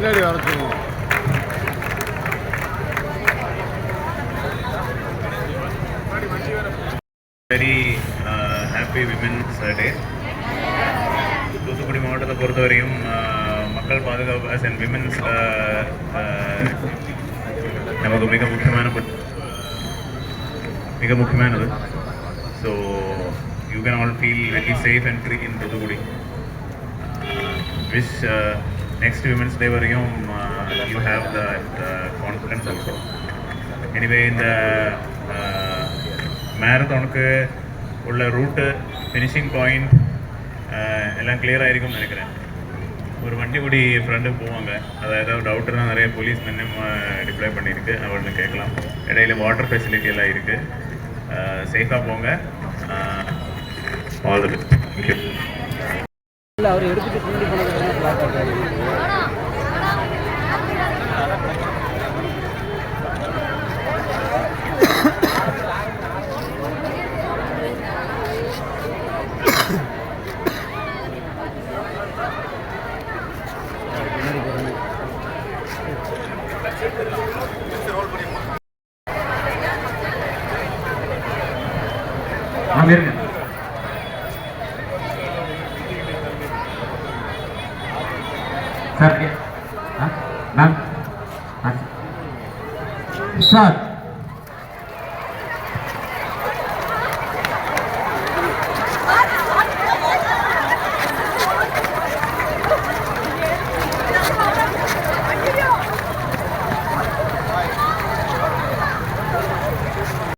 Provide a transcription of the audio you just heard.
பின்னாடி வர சொல்லுவோம் very happy women's day Thoothukudi மாவட்டத்தை பொறுத்தவரையும் uh, மக்கள் பாதுகாப்பு அஸ் அண்ட் விமென்ஸ் நமக்கு மிக முக்கியமான மிக முக்கியமானது. So you can all feel very safe and free in Thoothukudi. Uh, wish next women's day வரையும் you have the confidence also anyway இந்த மேரத்தானுக்கு உள்ள ரூட்டு ஃபினிஷிங் பாயிண்ட் எல்லாம் clear ஆயிருக்கும்னு நினைக்கிறேன். ஒரு வண்டி கூடி ஃப்ரெண்டு போவாங்க. அதை ஏதாவது டவுட்டுனா நிறைய போலீஸ் மென்னு டிப்ளை பண்ணியிருக்கு. அவள்னு கேட்கலாம். இடையில வாட்டர் ஃபெசிலிட்டி எல்லாம் இருக்குது சேஃபாக போங்க. ஆல் தி பெஸ்ட் தேங்க்யூ இல்லை அவர் எடுத்துட்டு பின்னாடி போனதுக்கு பிளாக் சார் மேம். சார்.